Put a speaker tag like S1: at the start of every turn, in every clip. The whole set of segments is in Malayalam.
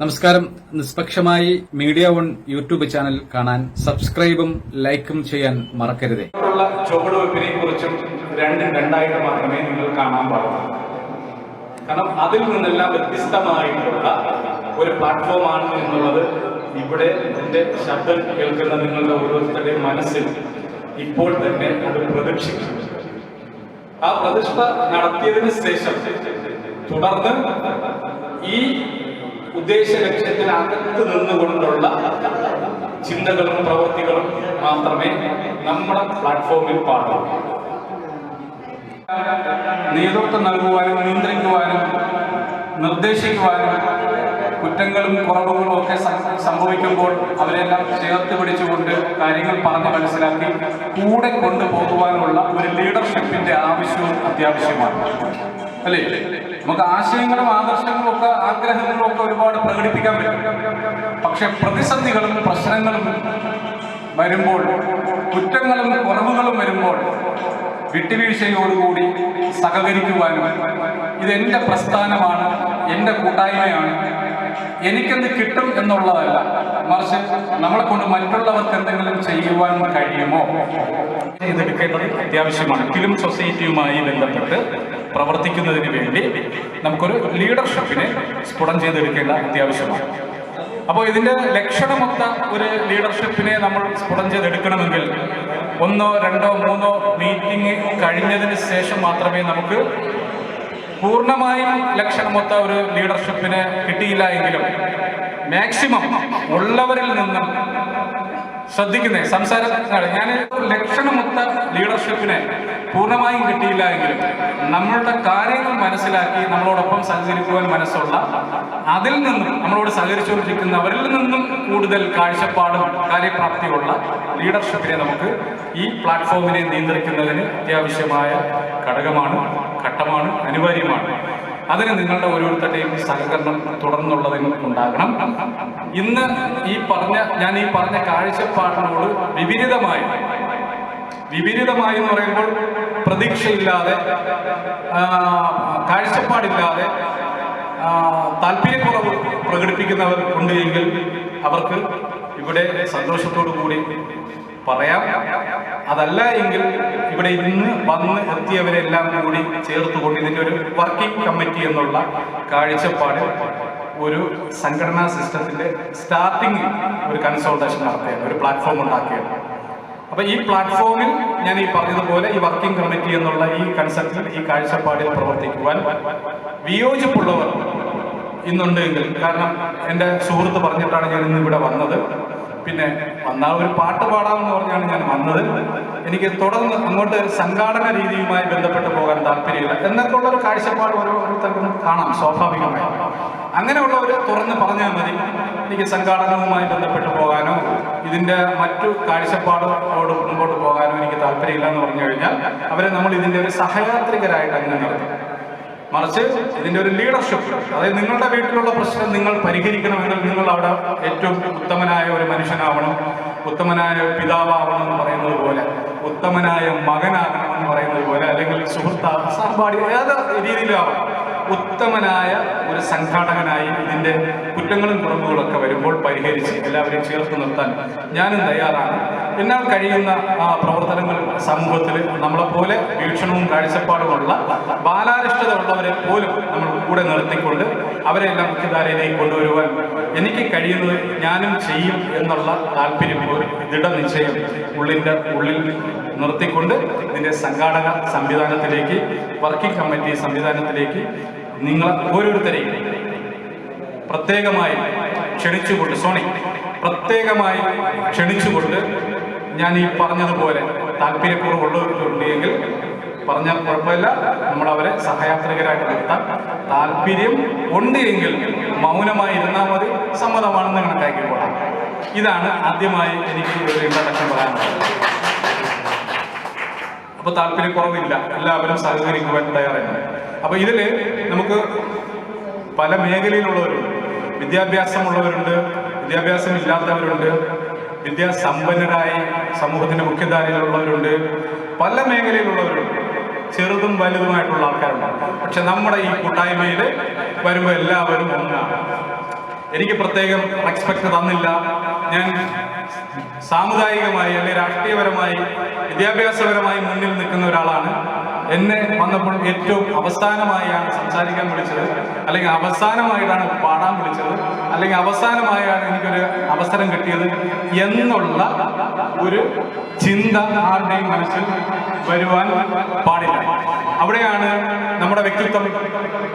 S1: നമസ്കാരം. നിഷ്പക്ഷമായി മീഡിയ വൺ യൂട്യൂബ് ചാനൽ കാണാൻ സബ്സ്ക്രൈബും ലൈക്കും ചെയ്യാൻ മറക്കരുത്.
S2: ചുവടുവെപ്പിനെ കുറിച്ചും രണ്ട് രണ്ടായിട്ട് മാത്രമേ നിങ്ങൾ കാണാൻ പാടുള്ളൂ. കാരണം അതിൽ നിന്നെല്ലാം വ്യത്യസ്തമായിട്ടുള്ള ഒരു പ്ലാറ്റ്ഫോമാണ് എന്നുള്ളത് ഇവിടെ എന്റെ ശബ്ദം കേൾക്കുന്ന നിങ്ങളുടെ ഓരോരുത്തരുടെയും മനസ്സിൽ ഇപ്പോൾ തന്നെ അത് പ്രതീക്ഷിക്കും ആ പ്രതിഷ്ഠ നടത്തിയതിന് ശേഷം തുടർന്ന് ഈ ഉദ്ദേശ ലക്ഷ്യത്തിനകത്ത് നിന്നുകൊണ്ടുള്ള ചിന്തകളും പ്രവൃത്തികളും മാത്രമേ നമ്മുടെ പ്ലാറ്റ്ഫോമിൽ പാടുള്ളൂ. നേതൃത്വം നൽകുവാനും നിയന്ത്രിക്കുവാനും നിർദ്ദേശിക്കുവാനും കുറ്റങ്ങളും കുറവുകളും ഒക്കെ സംഭവിക്കുമ്പോൾ അവരെല്ലാം ചേർത്ത് പിടിച്ചുകൊണ്ട് കാര്യങ്ങൾ പറഞ്ഞ് മനസ്സിലാക്കി കൂടെ കൊണ്ടുപോകുവാനുള്ള ഒരു ലീഡർഷിപ്പിന്റെ ആവശ്യവും അത്യാവശ്യമാണ്. അല്ലേ? നമുക്ക് ആശയങ്ങളും ആദർശങ്ങളും ഒക്കെ ആഗ്രഹങ്ങളും ഒക്കെ ഒരുപാട് പ്രകടിപ്പിക്കാൻ പറ്റും. പക്ഷെ പ്രതിസന്ധികളും പ്രശ്നങ്ങളും വരുമ്പോൾ കുറ്റങ്ങളും കുറവുകളും വരുമ്പോൾ വിട്ടുവീഴ്ചയോടുകൂടി സഹകരിക്കുവാനും ഇതെന്റെ പ്രസ്ഥാനമാണ് എന്റെ കൂട്ടായ്മയാണ് എനിക്കെന്ത് കിട്ടും എന്നുള്ളതല്ല. മറിച്ച് നമ്മളെ കൊണ്ട് മറ്റുള്ളവർക്ക് എന്തെങ്കിലും ചെയ്യുവാൻ കഴിയുമോ? ഇതെടുക്കേണ്ടത് അത്യാവശ്യമാണ്. ഫിലിം സൊസൈറ്റിയുമായി ബന്ധപ്പെട്ട് പ്രവർത്തിക്കുന്നതിന് വേണ്ടി നമുക്കൊരു ലീഡർഷിപ്പിനെ സ്ഫുടം ചെയ്തെടുക്കേണ്ട അത്യാവശ്യമാണ്. അപ്പോൾ ഇതിന്റെ ലക്ഷണമൊത്ത ഒരു ലീഡർഷിപ്പിനെ നമ്മൾ സ്ഫുടം ചെയ്തെടുക്കണമെങ്കിൽ ഒന്നോ രണ്ടോ മൂന്നോ മീറ്റിംഗ് കഴിഞ്ഞതിന് ശേഷം മാത്രമേ നമുക്ക് പൂർണമായും ലക്ഷണമൊത്ത ഒരു ലീഡർഷിപ്പിന് കിട്ടിയില്ല എങ്കിലും മാക്സിമം ഉള്ളവരിൽ നിന്നും ശ്രദ്ധിക്കുന്നേ സംസാരം ഞാൻ ലക്ഷണമൊത്ത ലീഡർഷിപ്പിനെ പൂർണമായും കിട്ടിയില്ല എങ്കിലും നമ്മളുടെ കാര്യങ്ങൾ മനസ്സിലാക്കി നമ്മളോടൊപ്പം സഹകരിക്കുവാൻ മനസ്സുള്ള അതിൽ നിന്നും നമ്മളോട് സഹകരിച്ചുകൊണ്ടിരിക്കുന്നവരിൽ നിന്നും കൂടുതൽ കാഴ്ചപ്പാടും കാര്യപ്രാപ്തിയുള്ള ലീഡർഷിപ്പിനെ നമുക്ക് ഈ പ്ലാറ്റ്ഫോമിനെ നിയന്ത്രിക്കുന്നതിന് അത്യാവശ്യമായ ഘടകമാണ് ഘട്ടമാണ് അനിവാര്യമാണ്. അതിന് നിങ്ങളുടെ ഓരോരുത്തരുടെയും സഹകരണം തുടർന്നുള്ളതിന് ഉണ്ടാകണം. ഇന്ന് ഈ പറഞ്ഞ ഞാൻ ഈ പറഞ്ഞ കാഴ്ചപ്പാടിനോട് വിപരീതമായി വിപരീതമായി എന്ന് പറയുമ്പോൾ പ്രതീക്ഷയില്ലാതെ കാഴ്ചപ്പാടില്ലാതെ താല്പര്യക്കുറവ് പ്രകടിപ്പിക്കുന്നവർ ഉണ്ട് എങ്കിൽ അവർക്ക് ഇവിടെ സന്തോഷത്തോടു കൂടി പറയാം. അതല്ല എങ്കിൽ ഇവിടെ ഇന്ന് വന്ന് എത്തിയവരെല്ലാം കൂടി ചേർത്തുകൊണ്ട് ഇതിന്റെ ഒരു വർക്കിംഗ് കമ്മിറ്റി എന്നുള്ള കാഴ്ചപ്പാട് ഒരു സംഘടനാ സിസ്റ്റത്തിന്റെ സ്റ്റാർട്ടിങ് ഒരു കൺസൾട്ടേഷൻ നടത്തിയാണ് ഒരു പ്ലാറ്റ്ഫോം ഉണ്ടാക്കിയത് അപ്പൊ ഈ പ്ലാറ്റ്ഫോമിൽ ഞാൻ ഈ പറഞ്ഞതുപോലെ ഈ വർക്കിംഗ് കമ്മിറ്റി എന്നുള്ള ഈ കൺസെപ്റ്റിൽ ഈ കാഴ്ചപ്പാടിൽ പ്രവർത്തിക്കുവാൻ വിയോജിപ്പുള്ളവർ ഇന്നുണ്ടെങ്കിൽ കാരണം എന്റെ സുഹൃത്ത് പറഞ്ഞിട്ടാണ് ഞാൻ ഇന്ന് ഇവിടെ വന്നത്. പിന്നെ വന്നാൽ ഒരു പാട്ട് പാടാമെന്ന് പറഞ്ഞാണ് ഞാൻ വന്നത്. എനിക്ക് തുടർന്ന് അങ്ങോട്ട് സംഘാടന രീതിയുമായി ബന്ധപ്പെട്ട് പോകാൻ താല്പര്യമില്ല. എന്നൊക്കെയുള്ള ഒരു കാഴ്ചപ്പാട് ഓരോരുത്തർക്കും കാണാം സ്വാഭാവികമായി. അങ്ങനെയുള്ളവർ തുറന്ന് പറഞ്ഞാൽ മതി. എനിക്ക് സംഘാടനവുമായി ബന്ധപ്പെട്ട് പോകാനോ ഇതിന്റെ മറ്റു കാഴ്ചപ്പാടോട് മുമ്പോട്ട് പോകാനും എനിക്ക് താല്പര്യമില്ല എന്ന് പറഞ്ഞു കഴിഞ്ഞാൽ അവരെ നമ്മൾ ഇതിന്റെ ഒരു സഹയാത്രികരായിട്ട് അങ്ങനെ നടത്തും. മറിച്ച് ഇതിന്റെ ഒരു ലീഡർഷിപ്പ് അതായത് നിങ്ങളുടെ വീട്ടിലുള്ള പ്രശ്നം നിങ്ങൾ പരിഹരിക്കണമെങ്കിൽ നിങ്ങൾ അവിടെ ഏറ്റവും ഉത്തമനായ ഒരു മനുഷ്യനാവണം ഉത്തമനായ പിതാവാവണം എന്ന് പറയുന്നത് പോലെ ഉത്തമനായ മകനാകണം എന്ന് പറയുന്നത് പോലെ അല്ലെങ്കിൽ സുഹൃത്താ സഹപാഠി ഏത് രീതിയിലാവാം ഉത്തമനായ ഒരു സംഘാടകനായി ഇതിന്റെ കുറ്റങ്ങളും കുറവുകളൊക്കെ വരുമ്പോൾ പരിഹരിച്ച് എല്ലാവരെയും ചേർത്ത് നിർത്താൻ ഞാനും തയ്യാറാണ്. എന്നാൽ കഴിയുന്ന ആ പ്രവർത്തനങ്ങൾ സമൂഹത്തിൽ നമ്മളെപ്പോലെ വീക്ഷണവും കാഴ്ചപ്പാടുമുള്ള ബാലാരിഷ്ടത ഉള്ളവരെ പോലും നമ്മൾ കൂടെ നിർത്തിക്കൊണ്ട് അവരെല്ലാം മുഖ്യധാരയിലേക്ക് കൊണ്ടുവരുവാൻ എനിക്ക് കഴിയുന്നത് ഞാനും ചെയ്യും എന്നുള്ള താല്പര്യം ഒരു ദൃഢനിശ്ചയം ഉള്ളിന്റെ ഉള്ളിൽ നിർത്തിക്കൊണ്ട് ഇതിന്റെ സംഘാടക സംവിധാനത്തിലേക്ക് വർക്കിംഗ് കമ്മിറ്റി സംവിധാനത്തിലേക്ക് നിങ്ങൾ ഓരോരുത്തരെയും പ്രത്യേകമായി ക്ഷണിച്ചുകൊണ്ട് സോണി പ്രത്യേകമായി ക്ഷണിച്ചുകൊണ്ട് ഞാൻ ഈ പറഞ്ഞതുപോലെ താല്പര്യക്കുറവുള്ളവരുണ്ടെങ്കിൽ പറഞ്ഞാൽ കുഴപ്പമില്ല. നമ്മൾ അവരെ സഹയാത്രികരായിട്ട് നിർത്താം. താല്പര്യം ഉണ്ടെങ്കിൽ മൗനമായി ഇരുന്നാൽ മതി. സമ്മതമാണെന്ന് കണക്കാക്കിക്കൊള്ളാം ഇതാണ് ആദ്യമായി എനിക്ക് ഒരു ഇൻട്രഡക്ഷൻ പറയാനുള്ളത്. അപ്പൊ താല്പര്യക്കുറവില്ല. എല്ലാവരും സഹകരിക്കുവാൻ തയ്യാറാണ് അപ്പൊ ഇതിൽ നമുക്ക് പല മേഖലയിലുള്ളവരുണ്ട്. വിദ്യാഭ്യാസമുള്ളവരുണ്ട് വിദ്യാഭ്യാസം ഇല്ലാത്തവരുണ്ട് വിദ്യാസമ്പന്നരായി സമൂഹത്തിന്റെ മുഖ്യധാരയിലുള്ളവരുണ്ട് പല മേഖലയിലുള്ളവരുണ്ട്. ചെറുതും വലുതുമായിട്ടുള്ള ആൾക്കാരുണ്ട്. പക്ഷെ നമ്മുടെ ഈ കൂട്ടായ്മയിൽ വരുമ്പോൾ എല്ലാവരും ഒന്നാണ് എനിക്ക് പ്രത്യേകം എക്സ്പെക്ട് തന്നില്ല. ഞാൻ സാമുദായികമായി അല്ലെങ്കിൽ രാഷ്ട്രീയപരമായി വിദ്യാഭ്യാസപരമായി മുന്നിൽ നിൽക്കുന്ന ഒരാളാണ്. എന്നെ വന്നപ്പോൾ ഏറ്റവും അവസാനമായാണ് സംസാരിക്കാൻ വിളിച്ചത്. അല്ലെങ്കിൽ അവസാനമായിട്ടാണ് പാടാൻ വിളിച്ചത്. അല്ലെങ്കിൽ അവസാനമായാണ് എനിക്കൊരു അവസരം കിട്ടിയത് എന്നുള്ള ഒരു ചിന്ത ആരുടെയും മനസ്സിൽ വരുവാൻ പാടില്ല. അവിടെയാണ് നമ്മുടെ വ്യക്തിത്വം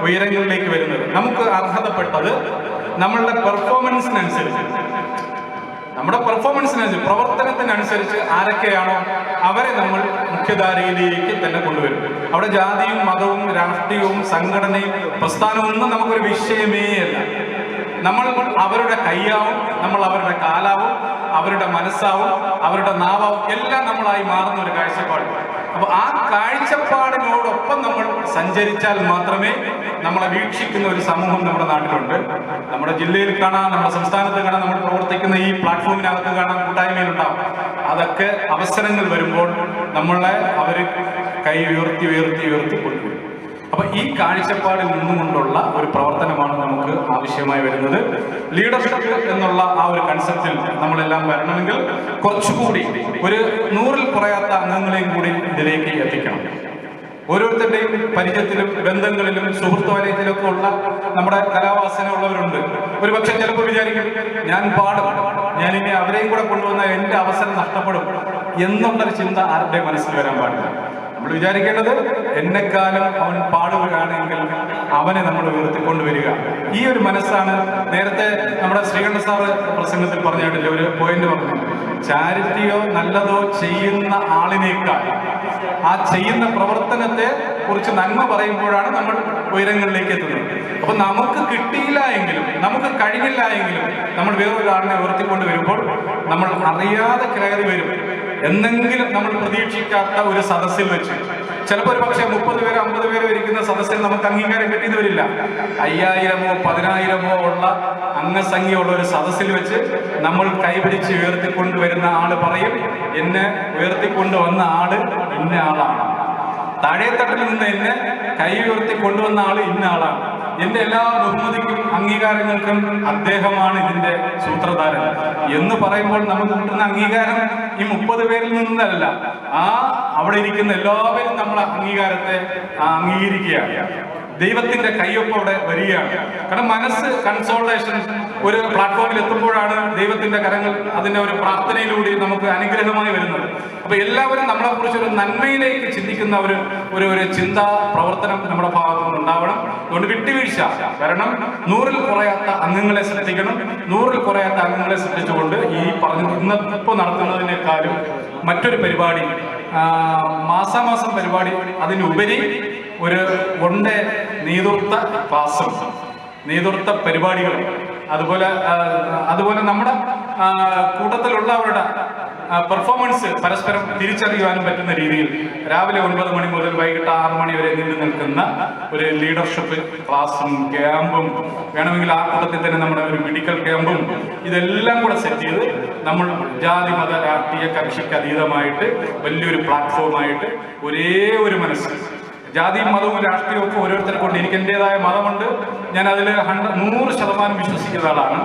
S2: ഉയരങ്ങളിലേക്ക് വരുന്നത്. നമുക്ക് അർഹതപ്പെട്ടത് നമ്മളുടെ പെർഫോമൻസിനനുസരിച്ച് നമ്മുടെ പെർഫോമൻസിനനുസരിച്ച് പ്രവർത്തനത്തിനനുസരിച്ച് ആരൊക്കെയാണോ അവരെ നമ്മൾ മുഖ്യധാരയിലേക്ക് തന്നെ കൊണ്ടുവരും. അവിടെ ജാതിയും മതവും രാഷ്ട്രീയവും സംഘടനയും പ്രസ്ഥാനവും ഒന്നും നമുക്കൊരു വിഷയമേ അല്ല. നമ്മൾ അവരുടെ കൈയാവും നമ്മൾ അവരുടെ കാലാവും അവരുടെ മനസ്സാവും അവരുടെ നാവാവും എല്ലാം നമ്മളായി മാറുന്ന ഒരു കാഴ്ചപ്പാട്. അപ്പൊ ആ കാഴ്ചപ്പാടിനോടൊപ്പം നമ്മൾ സഞ്ചരിച്ചാൽ മാത്രമേ നമ്മളെ വീക്ഷിക്കുന്ന ഒരു സമൂഹം നമ്മുടെ നാട്ടിലുണ്ട്. നമ്മുടെ ജില്ലയിൽ കാണാം നമ്മുടെ സംസ്ഥാനത്ത് കാണാം നമ്മൾ പ്രവർത്തിക്കുന്ന ഈ പ്ലാറ്റ്ഫോമിനകത്ത് കാണാം കൂട്ടായ്മയിലുണ്ടാവും. അതൊക്കെ അവസരങ്ങൾ വരുമ്പോൾ നമ്മളെ അവർ കൈ ഉയർത്തി ഉയർത്തി ഉയർത്തി കൊണ്ടുവരും അപ്പൊ ഈ കാഴ്ചപ്പാടിൽ നിന്നുകൊണ്ടുള്ള ഒരു പ്രവർത്തനമാണ് നമുക്ക് ആവശ്യമായി വരുന്നത്. ലീഡർഷിപ്പ് എന്നുള്ള ആ ഒരു കൺസെപ്റ്റിൽ നമ്മളെല്ലാം വരണമെങ്കിൽ കുറച്ചുകൂടി ഒരു നൂറിൽ കുറയാത്ത അംഗങ്ങളെയും കൂടി ഇതിലേക്ക് എത്തിക്കണം. ഓരോരുത്തരുടെയും പരിചയത്തിലും ബന്ധങ്ങളിലും സുഹൃത്ത് വലയത്തിലൊക്കെ ഉള്ള നമ്മുടെ കലാവാസന ഉള്ളവരുണ്ട് ഒരു പക്ഷെ ചിലപ്പോൾ വിചാരിക്കും ഞാൻ പാടും. ഞാൻ ഇനി അവരെയും കൂടെ കൊണ്ടുവന്ന എന്റെ അവസരം നഷ്ടപ്പെടും. എന്നുള്ളൊരു ചിന്ത ആരുടെ മനസ്സിൽ വരാൻ പാടില്ല. നമ്മൾ വിചാരിക്കേണ്ടത് എന്നെക്കാലം അവൻ പാടുകയാണെങ്കിൽ അവനെ നമ്മൾ ഉയർത്തിക്കൊണ്ടുവരിക. ഈ ഒരു മനസ്സാണ് നേരത്തെ നമ്മുടെ ശ്രീകണ്ഠ സാറ് പ്രസംഗത്തിൽ പറഞ്ഞിട്ടില്ല ഒരു പോയിന്റ് പറഞ്ഞു. ചാരിറ്റിയോ നല്ലതോ ചെയ്യുന്ന ആളിനേക്കാൾ ആ ചെയ്യുന്ന പ്രവർത്തനത്തെ കുറിച്ച് നന്മ പറയുമ്പോഴാണ് നമ്മൾ ഉയരങ്ങളിലേക്ക് എത്തുന്നത്. അപ്പൊ നമുക്ക് കിട്ടിയില്ല എങ്കിലും നമുക്ക് കഴിഞ്ഞില്ല എങ്കിലും നമ്മൾ വേറൊരാളിനെ ഉയർത്തിക്കൊണ്ട് വരുമ്പോൾ നമ്മൾ അറിയാതെ കയറി വരും. എന്നെങ്കിലും നമ്മൾ പ്രതീക്ഷിക്കാത്ത ഒരു സദസ്സിൽ വെച്ച് ചിലപ്പോൾ ഒരു പക്ഷേ മുപ്പത് പേര് അമ്പത് പേരോ ഇരിക്കുന്ന സദസ്സിൽ നമുക്ക് അംഗീകാരം കിട്ടിയത് വരില്ല. അയ്യായിരമോ പതിനായിരമോ ഉള്ള അംഗസംഖ്യയുള്ള ഒരു സദസ്സിൽ വെച്ച് നമ്മൾ കൈപിടിച്ച് ഉയർത്തിക്കൊണ്ടുവരുന്ന ആൾ പറയും എന്നെ ഉയർത്തിക്കൊണ്ട് വന്ന ആൾ ഇന്ന ആളാണ്. താഴെത്തട്ടിൽ നിന്ന് എന്നെ കൈ ഉയർത്തി കൊണ്ടുവന്ന ആൾ ഇന്ന ആളാണ്. എന്റെ എല്ലാ ബഹുമതിക്കും അംഗീകാരങ്ങൾക്കും അദ്ദേഹമാണ് ഇതിന്റെ സൂത്രധാരൻ. എന്ന് പറയുമ്പോൾ നമുക്ക് കിട്ടുന്ന അംഗീകാരം ഈ മുപ്പത് പേരിൽ നിന്നല്ല. ആ അവിടെ ഇരിക്കുന്ന എല്ലാവരും നമ്മളെ അംഗീകാരത്തെ അംഗീകരിക്കുകയാണ്. ദൈവത്തിന്റെ കയ്യൊപ്പം അവിടെ വരികയാണ്. കാരണം മനസ്സ് കൺസോൾട്ടേഷൻ ഒരു പ്ലാറ്റ്ഫോമിൽ എത്തുമ്പോഴാണ് ദൈവത്തിന്റെ കരങ്ങൾ അതിന്റെ ഒരു പ്രാർത്ഥനയിലൂടെ നമുക്ക് അനുഗ്രഹമായി വരുന്നത്. അപ്പൊ എല്ലാവരും നമ്മളെ കുറിച്ച് ഒരു നന്മയിലേക്ക് ചിന്തിക്കുന്ന ഒരു ഒരു ഒരു ചിന്താ പ്രവർത്തനം നമ്മുടെ ഭാഗത്തു നിന്ന് ഉണ്ടാവണം. അതുകൊണ്ട് വിട്ടുവീഴ്ച കാരണം നൂറിൽ കുറയാത്ത അംഗങ്ങളെ ശ്രദ്ധിക്കണം നൂറിൽ കുറയാത്ത അംഗങ്ങളെ ശ്രദ്ധിച്ചുകൊണ്ട് ഈ പറഞ്ഞ ഇന്ന് ഇപ്പോൾ നടത്തുന്നതിനേക്കാളും മറ്റൊരു പരിപാടി മാസാമാസം പരിപാടി അതിനുപരി ഒരു ഉണ്ട് നേതൃത്വ ക്ലാസ്സും നേതൃത്വ പരിപാടികളും. അതുപോലെ അതുപോലെ നമ്മുടെ കൂട്ടത്തിലുള്ളവരുടെ പെർഫോമൻസ് പരസ്പരം തിരിച്ചറിയുവാനും പറ്റുന്ന രീതിയിൽ രാവിലെ ഒൻപത് മണി മുതൽ വൈകിട്ട് ആറ് മണി വരെ നീണ്ടു നിൽക്കുന്ന ഒരു ലീഡർഷിപ്പ് ക്ലാസ്സും ക്യാമ്പും വേണമെങ്കിൽ ആ കൂട്ടത്തിൽ തന്നെ നമ്മുടെ ഒരു മെഡിക്കൽ ക്യാമ്പും ഇതെല്ലാം കൂടെ സെറ്റ് ചെയ്ത് നമ്മൾ ജാതി മത രാഷ്ട്രീയ കക്ഷിക്ക് അതീതമായിട്ട് വലിയൊരു പ്ലാറ്റ്ഫോമായിട്ട് ഒരേ ഒരു മനസ്സ് ജാതിയും മതവും രാഷ്ട്രീയവും ഒക്കെ ഓരോരുത്തർക്കുണ്ട് എനിക്ക് എന്റെതായ മതമുണ്ട്. ഞാൻ അതിൽ ഹൺഡ്രഡ് നൂറ് ശതമാനം വിശ്വസിക്കുന്ന ആളാണ്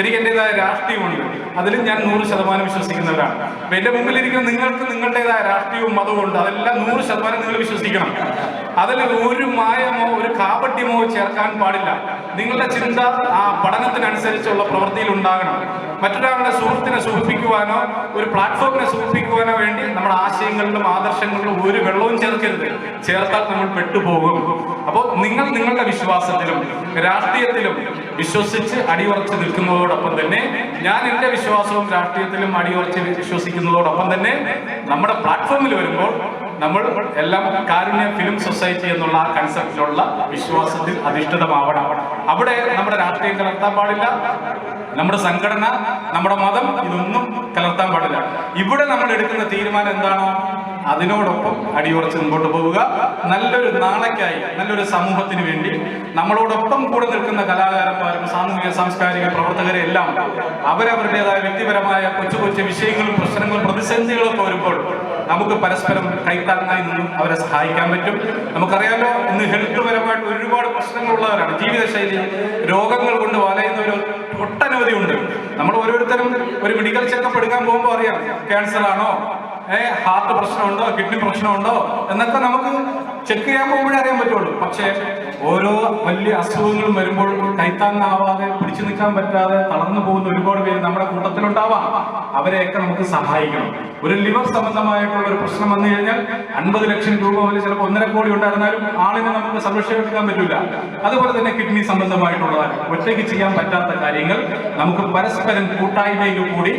S2: എനിക്ക് എന്റെതായ രാഷ്ട്രീയമുണ്ട്. അതിലും ഞാൻ നൂറ് ശതമാനം വിശ്വസിക്കുന്നവരാണ് അപ്പൊ എന്റെ മുമ്പിലിരിക്കുന്ന നിങ്ങൾക്ക് നിങ്ങളുടേതായ രാഷ്ട്രീയവും മതവും ഉണ്ട്. അതെല്ലാം നൂറ് ശതമാനം നിങ്ങൾ വിശ്വസിക്കണം. അതിൽ ഒരു മായമോ ഒരു കാപട്യമോ ചേർക്കാൻ പാടില്ല. നിങ്ങളുടെ ചിന്ത ആ പഠനത്തിനനുസരിച്ചുള്ള പ്രവൃത്തിയിൽ ഉണ്ടാകണം. മറ്റൊരാളുടെ സുഹൃത്തിനെ സൂചിപ്പിക്കുവാനോ ഒരു പ്ലാറ്റ്ഫോമിനെ സൂചിപ്പിക്കുവാനോ വേണ്ടി നമ്മുടെ ആശയങ്ങളിലും ആദർശങ്ങളിലും ഒരു വെള്ളവും ചേർക്കരുത്. ചേർത്താൽ നമ്മൾ പെട്ടുപോകും. അപ്പോൾ നിങ്ങൾ നിങ്ങളുടെ വിശ്വാസത്തിലും രാഷ്ട്രീയത്തിലും വിശ്വസിച്ച് അടിയുറച്ച് നിൽക്കുന്നതോടൊപ്പം തന്നെ ഞാൻ എന്റെ വിശ്വാസവും രാഷ്ട്രീയത്തിലും അടിയുറച്ച് വിശ്വസിക്കുന്നതോടൊപ്പം തന്നെ നമ്മുടെ പ്ലാറ്റ്ഫോമിൽ വരുമ്പോൾ നമ്മൾ എല്ലാം കാരുണ്യ ഫിലിം സൊസൈറ്റി എന്നുള്ള ആ കൺസെപ്റ്റിലുള്ള വിശ്വാസത്തിൽ അധിഷ്ഠിതമാവണം. അവിടെ നമ്മുടെ രാഷ്ട്രീയം കലർത്താൻ പാടില്ല നമ്മുടെ സംഘടന നമ്മുടെ മതം ഇതൊന്നും കലർത്താൻ പാടില്ല. ഇവിടെ നമ്മൾ എടുക്കുന്ന തീരുമാനം എന്താണോ? അതിനോടൊപ്പം അടിയുറച്ച് മുമ്പോട്ട് പോവുക. നല്ലൊരു നാളേക്കായി നല്ലൊരു സമൂഹത്തിന് വേണ്ടി നമ്മളോടൊപ്പം കൂടെ നിൽക്കുന്ന കലാകാരന്മാരും സാമൂഹിക സാംസ്കാരിക പ്രവർത്തകരെ എല്ലാം അവരവരുടേതായ വ്യക്തിപരമായ കൊച്ചു കൊച്ചു വിഷയങ്ങളും പ്രശ്നങ്ങളും പ്രതിസന്ധികളൊക്കെ വരുമ്പോൾ നമുക്ക് പരസ്പരം കൈത്താങ്ങായി നിന്നും അവരെ സഹായിക്കാൻ പറ്റും. നമുക്കറിയാലോ ഇന്ന് ഹെൽത്ത് പരമായിട്ട് ഒരുപാട് പ്രശ്നങ്ങളുള്ളവരാണ്. ജീവിതശൈലി രോഗങ്ങൾ കൊണ്ട് വലയുന്നവർ ഒട്ടനവധി ഉണ്ട് നമ്മൾ ഓരോരുത്തരും ഒരു മെഡിക്കൽ ചെക്കപ്പ് എടുക്കാൻ പോകുമ്പോൾ അറിയാം ക്യാൻസർ ആണോ? ഹാർട്ട് പ്രശ്നമുണ്ടോ? കിഡ്നി പ്രശ്നമുണ്ടോ? എന്നൊക്കെ നമുക്ക് ചെക്ക് ചെയ്യാൻ പോകുമ്പോഴേ അറിയാൻ പറ്റുള്ളൂ. പക്ഷേ ഓരോ വലിയ അസുഖങ്ങളും വരുമ്പോൾ കൈത്താങ്ങാവാതെ പിടിച്ചു നിൽക്കാൻ പറ്റാതെ തളർന്നു പോകുന്ന ഒരുപാട് പേര് നമ്മുടെ കൂട്ടത്തിലുണ്ടാവാം. അവരെയൊക്കെ നമുക്ക് സഹായിക്കണം. ഒരു ലിവർ സംബന്ധമായിട്ടുള്ള ഒരു പ്രശ്നം വന്നു കഴിഞ്ഞാൽ അൻപത് ലക്ഷം രൂപ മുതൽ ചിലപ്പോൾ ഒന്നര കോടി ഉണ്ടായിരുന്നാലും ആളിനെ നമുക്ക് സംരക്ഷിക്കാൻ പറ്റില്ല അതുപോലെ തന്നെ കിഡ്നി സംബന്ധമായിട്ടുള്ളതാണ്. ഒറ്റയ്ക്ക് ചെയ്യാൻ പറ്റാത്ത കാര്യങ്ങൾ നമുക്ക് പരസ്പരം കൂട്ടായ്മയിൽ കൂടി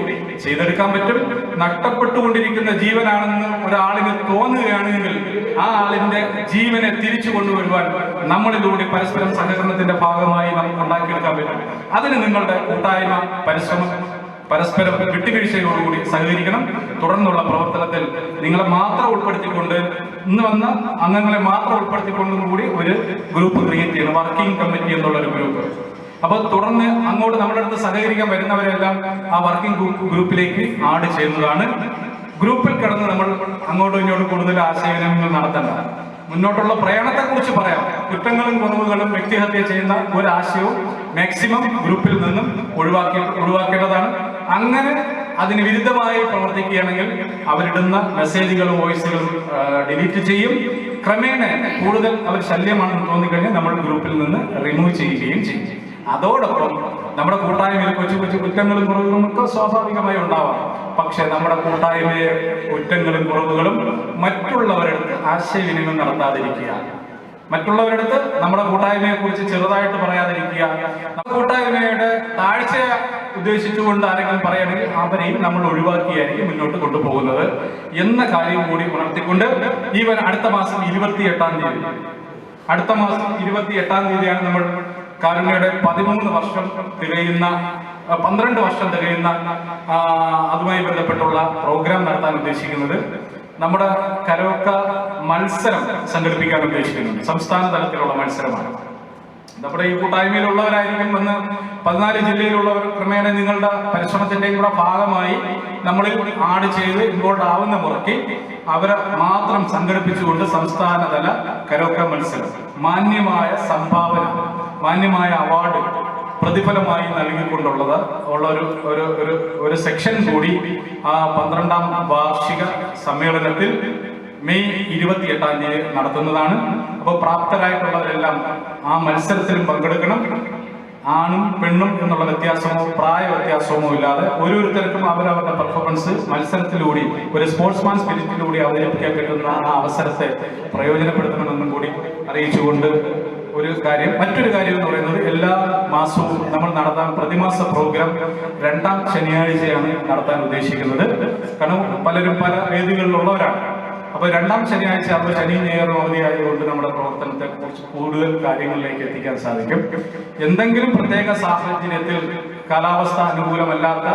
S2: ചെയ്തെടുക്കാൻ പറ്റും. നഷ്ടപ്പെട്ടുകൊണ്ടിരിക്കുന്ന ജീവനാണെന്ന് ഒരാളിന് തോന്നുകയാണെങ്കിൽ ആ ആളിന്റെ ജീവനെ തിരിച്ചു കൊണ്ടുവരുവാൻ നമ്മളിലൂടെ പരസ്പരം സഹകരണത്തിന്റെ ഭാഗമായി നമുക്ക് ഉണ്ടാക്കിയെടുക്കാൻ പറ്റും. അതിന് നിങ്ങളുടെ കൂട്ടായ്മ പരിശ്രമം പരസ്പരം വിട്ടുവീഴ്ചയോടുകൂടി സഹകരിക്കണം. തുടർന്നുള്ള പ്രവർത്തനത്തിൽ നിങ്ങളെ മാത്രം ഉൾപ്പെടുത്തിക്കൊണ്ട് ഇന്ന് വന്ന അംഗങ്ങളെ മാത്രം ഉൾപ്പെടുത്തിക്കൊണ്ടും കൂടി ഒരു ഗ്രൂപ്പ് ക്രിയേറ്റ് ചെയ്യണം. വർക്കിംഗ് കമ്മിറ്റി എന്നുള്ള ഒരു ഗ്രൂപ്പ് അപ്പൊ തുടർന്ന് അങ്ങോട്ട് നമ്മുടെ അടുത്ത് സഹകരിക്കാൻ വരുന്നവരെല്ലാം ആ വർക്കിംഗ് ഗ്രൂപ്പിലേക്ക് ആഡ് ചെയ്യുന്നതാണ് ഗ്രൂപ്പിൽ കിടന്ന് നമ്മൾ അങ്ങോട്ടും ഇങ്ങോട്ടും കൂടുതൽ ആശയവിനിമയങ്ങൾ നടത്തേണ്ട. മുന്നോട്ടുള്ള പ്രയാണത്തെ കുറിച്ച് പറയാം. കുറ്റങ്ങളും കുറവുകളും വ്യക്തിഹത്യ ചെയ്യുന്ന ഒരു മാക്സിമം ഗ്രൂപ്പിൽ നിന്നും ഒഴിവാക്കി ഒഴിവാക്കേണ്ടതാണ്. അങ്ങനെ അതിന് വിരുദ്ധമായി പ്രവർത്തിക്കുകയാണെങ്കിൽ അവരിടുന്ന മെസ്സേജുകളും വോയിസുകളും ഡിലീറ്റ് ചെയ്യും. ക്രമേണ കൂടുതൽ അവർ ശല്യമാണെന്ന് തോന്നിക്കഴിഞ്ഞാൽ നമ്മൾ ഗ്രൂപ്പിൽ നിന്ന് റിമൂവ് ചെയ്യുകയും ചെയ്യും. അതോടൊപ്പം നമ്മുടെ കൂട്ടായ്മയിൽ കൊച്ചു കൊച്ചു കുറ്റങ്ങളും കുറവുകളും ഒക്കെ സ്വാഭാവികമായി ഉണ്ടാവാം. പക്ഷെ നമ്മുടെ കൂട്ടായ്മയെ കുറ്റങ്ങളും കുറവുകളും മറ്റുള്ളവരെടുത്ത് ആശയവിനിമയം നടത്താതിരിക്കുക. മറ്റുള്ളവരടുത്ത് നമ്മുടെ കൂട്ടായ്മയെ കുറിച്ച് ചെറുതായിട്ട് പറയാതിരിക്കുക. നമ്മുടെ കൂട്ടായ്മയുടെ താഴ്ച ഉദ്ദേശിച്ചുകൊണ്ട് ആരെങ്കിലും പറയുകയാണെങ്കിൽ അവരെയും നമ്മൾ ഒഴിവാക്കിയായിരിക്കും മുന്നോട്ട് കൊണ്ടുപോകുന്നത് എന്ന കാര്യം കൂടി ഉണർത്തിക്കൊണ്ട് ഈവൻ അടുത്ത മാസം ഇരുപത്തി എട്ടാം തീയതി. അടുത്ത മാസം ഇരുപത്തി എട്ടാം തീയതിയാണ് നമ്മൾ കാരുണ്യയുടെ പതിമൂന്ന് വർഷം തികയുന്ന പന്ത്രണ്ട് വർഷം തികയുന്ന അതുമായി ബന്ധപ്പെട്ടുള്ള പ്രോഗ്രാം നടത്താൻ ഉദ്ദേശിക്കുന്നത്. നമ്മുടെ കരോക്ക മത്സരം സംഘടിപ്പിക്കാൻ ഉദ്ദേശിക്കുന്നുണ്ട്. സംസ്ഥാന തലത്തിലുള്ള മത്സരമാണ്. നമ്മുടെ ഈ കൂട്ടായ്മയിലുള്ളവരായിരിക്കും വന്ന് പതിനാല് ജില്ലയിലുള്ളവർ ക്രമേണ നിങ്ങളുടെ പരിശ്രമത്തിന്റെ കൂടെ ഭാഗമായി നമ്മളിൽ ആഡ് ചെയ്ത് ഇൻവോൾവ് ആവുന്ന മുറയ്ക്ക് അവരെ മാത്രം സംഘടിപ്പിച്ചുകൊണ്ട് സംസ്ഥാനതല കരോക്ക മത്സരം. മാന്യമായ സംഭാവന മാന്യമായ അവാർഡ് പ്രതിഫലമായി നൽകിക്കൊണ്ടുള്ളത് ഉള്ള ഒരു ഒരു ഒരു സെക്ഷൻ കൂടി ആ പന്ത്രണ്ടാം വാർഷിക സമ്മേളനത്തിൽ മെയ് ഇരുപത്തി എട്ടാം തീയതി നടത്തുന്നതാണ്. അപ്പോൾ പ്രാപ്തരായിട്ടുള്ളവരെല്ലാം ആ മത്സരത്തിലും പങ്കെടുക്കണം. ആണും പെണ്ണും എന്നുള്ള വ്യത്യാസമോ പ്രായ വ്യത്യാസമോ ഇല്ലാതെ ഓരോരുത്തർക്കും അവരവരുടെ പെർഫോമൻസ് മത്സരത്തിലൂടെ ഒരു സ്പോർട്സ്മാൻ സ്പിരിറ്റിലൂടെ അവതരിപ്പിക്കാൻ കിട്ടുന്ന ആ അവസരത്തെ പ്രയോജനപ്പെടുത്തണമെന്നും കൂടി അറിയിച്ചുകൊണ്ട് ഒരു കാര്യം മറ്റൊരു കാര്യം എന്ന് പറയുന്നത് എല്ലാ മാസവും നമ്മൾ നടത്താൻ പ്രതിമാസ പ്രോഗ്രാം രണ്ടാം ശനിയാഴ്ചയാണ് നടത്താൻ ഉദ്ദേശിക്കുന്നത്. കാരണം പലരും പല വേദികളിലുള്ളവരാണ്. അപ്പൊ രണ്ടാം ശനിയാഴ്ച അപ്പോൾ ശനി ഞായറും അവധിയായതുകൊണ്ട് നമ്മുടെ പ്രവർത്തനത്തെ കുറിച്ച് കൂടുതൽ കാര്യങ്ങളിലേക്ക് എത്തിക്കാൻ സാധിക്കും. എന്തെങ്കിലും പ്രത്യേക സാഹചര്യത്തിൽ കാലാവസ്ഥ അനുകൂലമല്ലാത്ത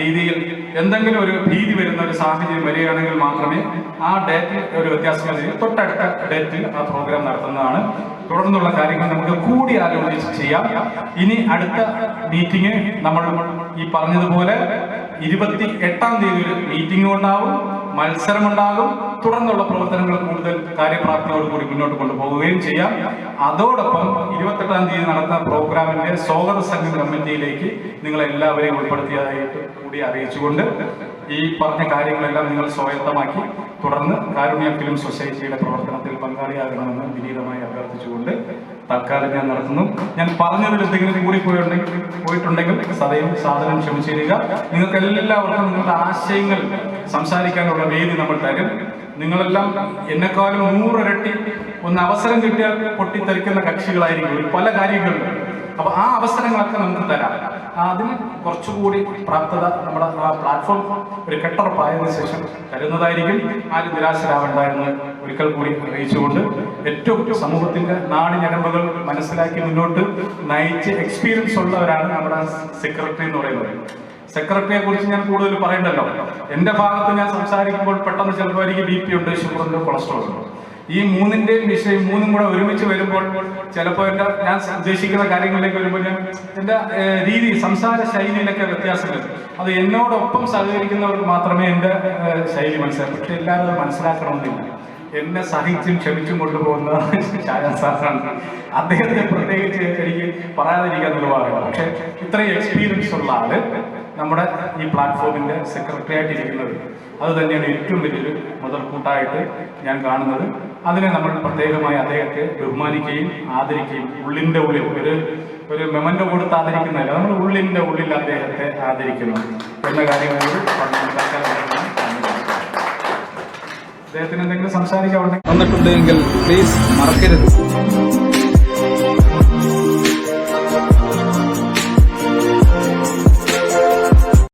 S2: രീതിയിൽ എന്തെങ്കിലും ഒരു ഭീതി വരുന്ന ഒരു സാഹചര്യം വരികയാണെങ്കിൽ മാത്രമേ ആ ഡേറ്റിൽ ഒരു വ്യത്യാസം തൊട്ടടുത്ത ഡേറ്റിൽ ആ പ്രോഗ്രാം നടത്തുന്നതാണ്. തുടർന്നുള്ള കാര്യങ്ങൾ നമുക്ക് കൂടി ആലോചിച്ച് ചെയ്യാം. ഇനി അടുത്ത മീറ്റിംഗ് നമ്മൾ ഈ പറഞ്ഞതുപോലെ ഇരുപത്തി എട്ടാം തീയതി ഒരു മീറ്റിംഗ് ഉണ്ടാവും. മത്സരമുണ്ടാകും. തുടർന്നുള്ള പ്രവർത്തനങ്ങൾ കൂടുതൽ കാര്യപ്രാപ്തിയോടുകൂടി മുന്നോട്ട് കൊണ്ടുപോവുകയും ചെയ്യാം. അതോടൊപ്പം ഇരുപത്തെട്ടാം തീയതി നടന്ന പ്രോഗ്രാമിന്റെ സ്വാഗത സംഘം കമ്മിറ്റിയിലേക്ക് നിങ്ങളെല്ലാവരെയും ഉൾപ്പെടുത്തിയതായിട്ട് കൂടി അറിയിച്ചുകൊണ്ട് ഈ പറഞ്ഞ കാര്യങ്ങളെല്ലാം നിങ്ങൾ സ്വായത്തമാക്കി തുടർന്ന് കാരുണ്യ ഫിലിം സൊസൈറ്റിയുടെ പ്രവർത്തനത്തിൽ പങ്കാളിയാകണമെന്ന് വിനീതമായി അഭ്യർത്ഥിച്ചുകൊണ്ട് തൽക്കാലം ഞാൻ നടത്തുന്നു ഞാൻ പറഞ്ഞതിൽ എന്തെങ്കിലും കൂടി പോയിട്ടുണ്ടെങ്കിൽ പോയിട്ടുണ്ടെങ്കിൽ സദയം സാധനം ക്ഷമിച്ചിരിക്കുക നിങ്ങൾക്ക് എല്ലാവർക്കും നിങ്ങളുടെ ആശയങ്ങൾ സംസാരിക്കാനുള്ള വേദി നമ്മൾ തരും. നിങ്ങളെല്ലാം എന്നെക്കാളും നൂറിരട്ടി ഒന്ന് അവസരം കിട്ടിയാൽ പൊട്ടിത്തെറിക്കുന്ന കക്ഷികളായിരിക്കും. പല കാര്യങ്ങളിലും അപ്പൊ ആ അവസരങ്ങളൊക്കെ നമുക്ക് തരാം. അതിന് കുറച്ചുകൂടി പ്രാപ്തത നമ്മുടെ ആ പ്ലാറ്റ്ഫോം ഒരു കെട്ടുറപ്പായതിനു ശേഷം തരുന്നതായിരിക്കും. ആരും നിരാശരാവേണ്ട എന്ന് ഒരിക്കൽ കൂടി അറിയിച്ചുകൊണ്ട് ഏറ്റവും സമൂഹത്തിന്റെ നാടിഞ്ഞരമ്പുകൾ മനസ്സിലാക്കി മുന്നോട്ട് നയിച്ച് എക്സ്പീരിയൻസ് ഉള്ളവരാണ് നമ്മുടെ സെക്രട്ടറി എന്ന് പറയുന്നത്. സെക്രട്ടറിയെ കുറിച്ച് ഞാൻ കൂടുതൽ പറയണ്ടല്ലോ. എന്റെ ഭാഗത്ത് ഞാൻ സംസാരിക്കുമ്പോൾ പെട്ടെന്ന് ചിലപ്പോൾ എനിക്ക് ബി പി ഉണ്ട് ഷുഗർ ഉണ്ട് കൊളസ്ട്രോൾ ഉണ്ട്. ഈ മൂന്നിന്റെയും വിഷയം മൂന്നും കൂടെ ഒരുമിച്ച് വരുമ്പോൾ ചിലപ്പോൾ എന്റെ ഞാൻ ഉദ്ദേശിക്കുന്ന കാര്യങ്ങളിലേക്ക് വരുമ്പോൾ എന്റെ രീതി സംസാര ശൈലിയിലൊക്കെ വ്യത്യാസം വരും അത് എന്നോടൊപ്പം സഹകരിക്കുന്നവർക്ക് മാത്രമേ എന്റെ ശൈലി മനസ്സിലാക്കൂ പക്ഷെ എല്ലാവരും മനസ്സിലാക്കണമെന്നില്ല. എന്നെ സഹിച്ചും ക്ഷമിച്ചും കൊണ്ടുപോകുന്ന ഷാജാൻ സാറാണ് അദ്ദേഹത്തെ പ്രത്യേകിച്ച് എനിക്ക് പറയാതിരിക്കാൻ നിർവാഹമില്ല പക്ഷെ ഇത്രയും എക്സ്പീരിയൻസ് ഉള്ള ആൾ നമ്മുടെ ഈ പ്ലാറ്റ്ഫോമിന്റെ സെക്രട്ടറി ആയിട്ട് ഇരിക്കുന്നത് അത് തന്നെയാണ് ഏറ്റവും വലിയൊരു മുതൽക്കൂട്ടായിട്ട് ഞാൻ കാണുന്നത്. അതിനെ നമ്മൾ പ്രത്യേകമായി അദ്ദേഹത്തെ ബഹുമാനിക്കുകയും ആദരിക്കുകയും ഉള്ളിന്റെ ഉള്ളിൽ ഒരു ഒരു മെമന്റോ കൊടുത്ത് ആദരിക്കുന്നതല്ല നമ്മൾ ഉള്ളിന്റെ ഉള്ളിൽ അദ്ദേഹത്തെ ആദരിക്കുന്നു എന്ന കാര്യങ്ങളോട് അദ്ദേഹത്തിന് എന്തെങ്കിലും സംസാരിക്കാൻ
S1: വന്നിട്ടുണ്ടെങ്കിൽ പ്ലീസ് മറക്കരുത്.